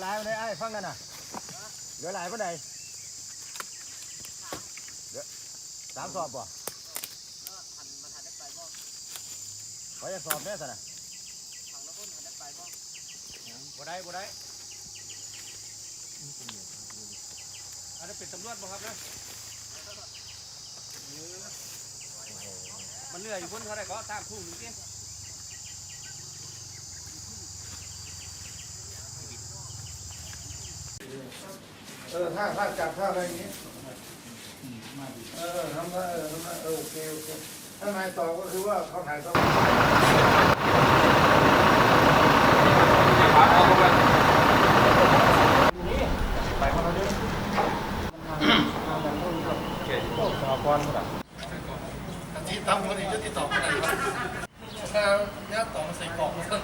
หลายไปได้ไอ้ฟังนั่นน่ะเหลือหลายไปไหนเหลือสามสอบป่ะไปจะสอบแน่สินะบ่ได้บ่ได้อันนี้เป็นตำรวจบ่ครับนะมันเหนื่อยอยู่บนเขาได้ก็ตามทุ่งนี่สิ เออถ้าถ้าจับถ้าอะไรอย่างนี้เออทำได้เออทำได้เออโอเคโอเคถ้านายตอบก็คือว่าเขาถ่ายต้องที่ทำคนอื่นจะติดต่อคนไหนครับถ้าเนี่ยต่อมาใส่กล่องมาสั่ง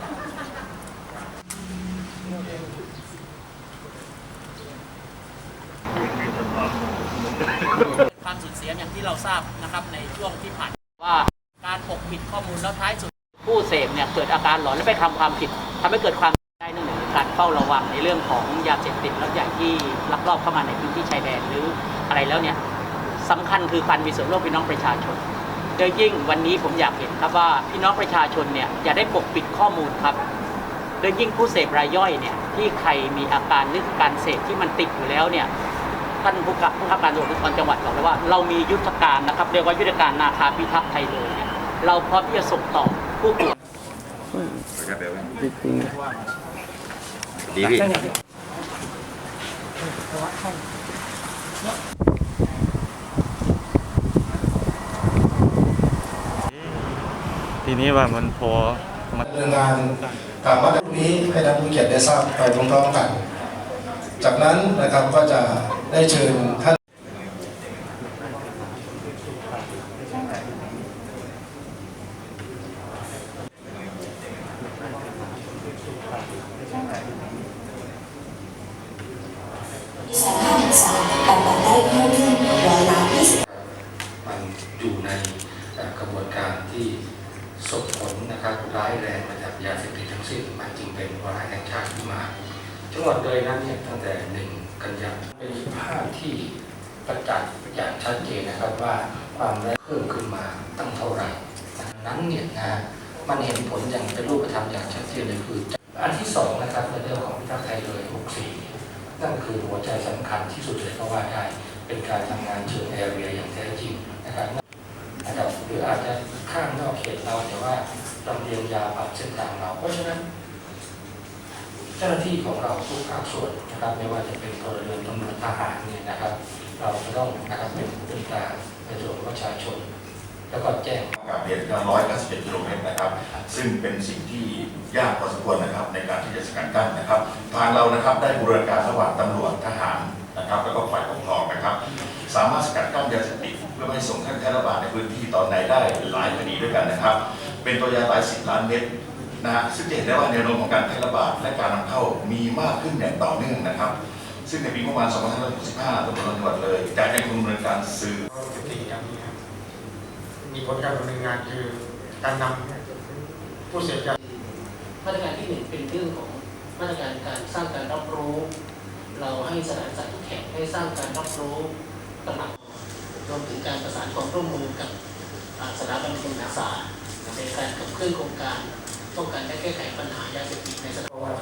ความสูญเสียอย่างที่เราทราบนะครับในช่วงที่ผ่านว่าการปกปิดข้อมูลแล้วท้ายสุดผู้เสพเนี่ยเกิดอาการหลอนและไปทำความผิดทำให้เกิดความได้นั่นหนึ่งคือการเฝ้าระวังในเรื่องของยาเสพติดแล้วอย่างที่ลักลอบเข้ามาในพื้นที่ชายแดนหรืออะไรแล้วเนี่ยสำคัญคือการมีส่วนร่วมพี่น้องประชาชนโดยยิ่งวันนี้ผมอยากเห็นครับว่าพี่น้องประชาชนเนี่ยอย่าได้ปกปิดข้อมูลครับโดยยิ่งผู้เสพรายย่อยเนี่ยที่ใครมีอาการหรือการเสพที่มันติดอยู่แล้วเนี่ย ท่านผู้กับผู้กับการตำรวจภูธรจังหวัดบอกเลยว่าเรามียุทธการนะครับเรียกว่ายุทธการนาคาพิทักษ์ไทยเลยเนี่ยเราพร้อมที่จะส่งต่อผู้ป่วยดีพี่ทีนี้ว่ามันพอดำเนินงานตามมาตรนี้ให้ท่านผู้เกียรติได้ทราบไปพร้อมๆกัน จากนั้นนะครับก็จะ ได้เชิญท่านสามห้าหนึ่งสามปฏิบัติได้เพิ่มขึ้นร้อยละยี่สิบมันอยู่ในกระบวนการที่ส่งผลนะครับร้ายแรงมาจากยาเสพติดทั้งสิ้นมันจึงเป็นวาระแห่งชาติขึ้นมาจังหวัดเลยนั้นเนี่ยตั้งแต่หนึ่ง กันยายนเป็นภาพที่ประจักษ์อย่างชัดเจนนะครับว่าความแรงเพิ่มขึ้นมาตั้งเท่าไหร่นั้นเนี่ยนะมันเห็นผลอย่างเป็นรูปธรรมอย่างชัดเจนเลยคือ อันที่สองนะครับในเรื่องของพิทักษ์ไทยเลย64นั่นคือหัวใจสำคัญที่สุดเลยก็ว่าได้เป็นการทำงานเชิงแอเรียอย่างแท้จริงนะครับนะครับหรืออาจจะข้างนอกเขตเราแต่ว่าลำเลียงยาผ่านเส้นทางเราเพราะฉะนั้น เจ้าหน้าที่ของเราทุกภาคส่วนนะครับไม่ว่าจะเป็นพลเรือนตำรวจทหารเนี่ยนะครับ เราจะต้องนะครับเป็นผู้เป็นกลางในส่วนของประชาชน แล้วก็แจ้งกับเรียน191กิโลเมตรนะครับ ซึ่งเป็นสิ่งที่ยากพอสมควรนะครับ ในการที่จะสกัดกั้นนะครับ ทางเรานะครับได้บูรณาการระหว่างตำรวจทหารนะครับ แล้วก็ฝ่ายปกครองนะครับ สามารถสกัดกั้นยาเสพติดเพื่อไม่ให้ส่งท่านแพร่ระบาดในพื้นที่ตอนไหนได้หลายคดีด้วยกันนะครับ เป็นตัวยาหลายสิบล้านเม็ด นะฮะซึ่งจะเห็นได้ว่าแนวโน้มของการแพร่ระบาดและการนำเข้ามีมากขึ้นอย่างต่อเนื่องนะครับ ซึ่งในปีงบประมาณ 2565ตำรวจจังหวัดเลยจะยังคงดำเนินการซื้อปกติอย่างนี้ครับมีผลการดำเนินงานคือการนำผู้เสพยามาตรการที่หนึ่งเป็นเรื่องของมาตรการการสร้างการรับรู้ เราให้สถานสัตว์ทุกแห่งได้สร้างการรับรู้ตระหนักรวมถึงการประสานความร่วมมือกับสถาบันการศึกษาในการขับเคลื่อนโครงการ ป้องกันและแก้ไขปัญหายาเสพติดในสถาบัน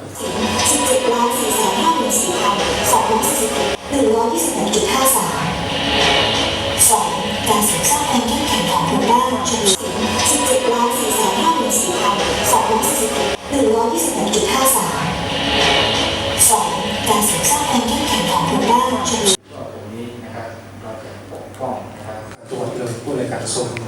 สิบเจ็ดล้านสี่แสนห้าหมื่นสี่พันสองร้อยสี่สิบหนึ่งร้อยยี่สิบหกจุดห้าสามสองการเสริมสร้างความเข้มแข็งของหมู่บ้านเฉลี่ยสิบเจ็ดล้านสี่แสนห้าหมื่นสี่พันสองร้อยสี่สิบหนึ่งร้อยยี่สิบหกจุดห้าสามสองการเสริมสร้างความเข้มแข็งของหมู่บ้านเฉลี่ยก็ตรงนี้นะครับเราจะปกป้องนะครับตรวจเลยผู้ในการทรง